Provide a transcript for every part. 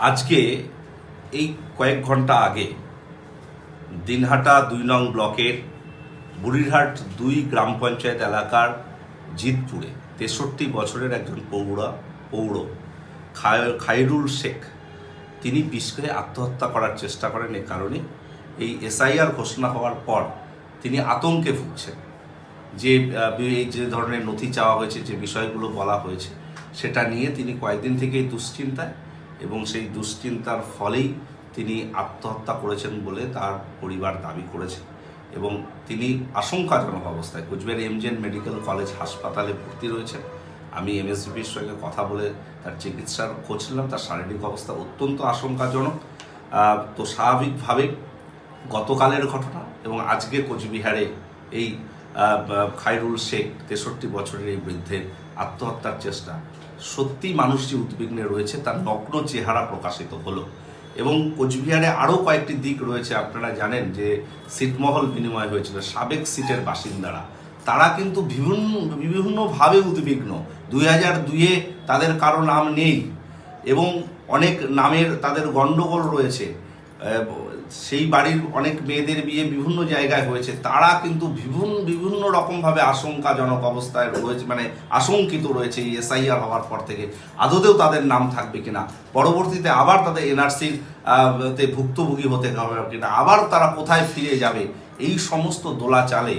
আজকে এই কয়েক ঘণ্টা আগে দিনহাটা দুই নং ব্লকের বুড়িরহাট দুই গ্রাম পঞ্চায়েত এলাকার জিতপুরে তেষট্টি বছরের একজন পৌরা, পৌর, খায়- খায়রুল শেখ। তিনি বিষ আত্মহত্যা করার চেষ্টা করেন এ কারণে। এই এসআইআর ঘোষণা হওয়ার পর তিনি আতঙ্কে ভুগছেন। যে যে ধরনের নথি চাওয়া হয়েছে, যে বিষয়গুলো বলা হয়েছে, সেটা নিয়ে তিনি কয়েকদিন থেকেই দুশ্চিন্তায়। এবং সেই দুশ্চিন্তার ফলেই তিনি আত্মহত্যা করেছেন বলে তার পরিবার দাবি করেছে এবং তিনি আশঙ্কাজনক অবস্থায় কোচবিহার এমজেন মেডিকেল কলেজ হাসপাতালে ভর্তি রয়েছেন। আমি এমএসবির সঙ্গে কথা বলে তার চিকিৎসার খোঁজ নিলাম, তার শারীরিক অবস্থা অত্যন্ত আশঙ্কাজনক। তো স্বাভাবিকভাবে গতকালের ঘটনা এবং আজকে কোচবিহারে এই খাইরুল শেখ তেষট্টি বছরের এই বৃদ্ধের আত্মহত্যার চেষ্টা সত্যি যে উদ্বিগ্নে রয়েছে, তার নগ্ন চেহারা প্রকাশিত হলো। এবং কোচবিহারে আরও কয়েকটি দিক রয়েছে, আপনারা জানেন যে সিটমহল বিনিময় হয়েছিল, সাবেক সিটের বাসিন্দারা। তারা কিন্তু বিভিন্ন, বিভিন্নভাবে উদ্বিগ্ন। দুই হাজার দুইয়ে তাদের কারও নাম নেই, এবং অনেক নামের তাদের গণ্ডগোল রয়েছে। সেই বাড়ির অনেক মেয়েদের বিয়ে বিভিন্ন জায়গায় হয়েছে। তারা কিন্তু বিভিন্ন বিভিন্ন রকমভাবে আশঙ্কাজনক অবস্থায় রয়েছে মানে আশঙ্কিত রয়েছে এই এসআইআর হওয়ার পর থেকে। আদতেও তাদের নাম থাকবে কিনা? পরবর্তীতে আবার তাদের এনআরসির তে ভুক্তভোগী হতে হবে কিনা? আবার তারা কোথায় ফিরে যাবে? এই সমস্ত দোলা চালে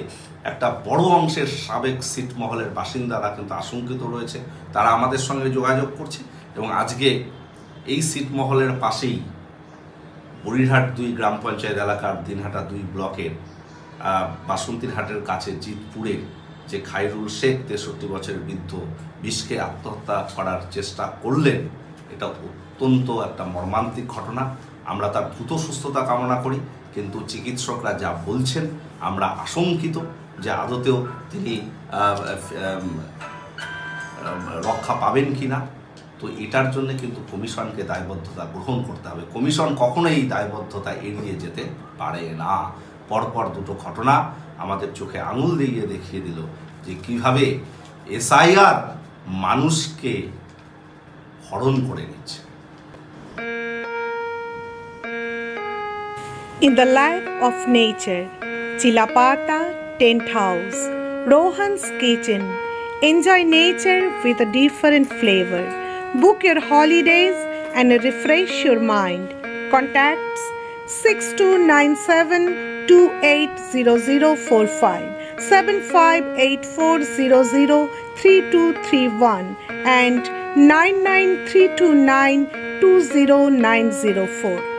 একটা বড় অংশের সাবেক সিটমহলের বাসিন্দারা কিন্তু আশঙ্কিত রয়েছে। তারা আমাদের সঙ্গে যোগাযোগ করছে এবং আজকে এই সিটমহলের পাশেই বুড়িরহাট দুই গ্রাম পঞ্চায়েত এলাকার দিনহাটা দুই ব্লকের বাসন্তীর হাটের কাছে জিতপুরে যে খাইরুল শেখ তেষট্টি বছরের বৃদ্ধ বিষকে আত্মহত্যা করার চেষ্টা করলেন, এটা অত্যন্ত একটা মর্মান্তিক ঘটনা। আমরা তার দ্রুত সুস্থতা কামনা করি, কিন্তু চিকিৎসকরা যা বলছেন, আমরা আশঙ্কিত যে আদতেও তিনি রক্ষা পাবেন কি না তো এটার জন্য কিন্তু কমিশনকে দায়বদ্ধতা গ্রহণ করতে হবে কমিশন কখনোই দায়বদ্ধতা এড়িয়ে যেতে পারে না পরপর দুটো ঘটনা আমাদের চোখে আঙুল দিয়ে দেখিয়ে দিল যে কীভাবে এসআইআর মানুষকে হরণ করে নিচ্ছে In the light of nature, Chilapata Tent House, Rohan's Kitchen. Enjoy nature with a different flavor. Book your holidays and refresh your mind. Contacts 6297 280045 758400 3231 and 99329 20904.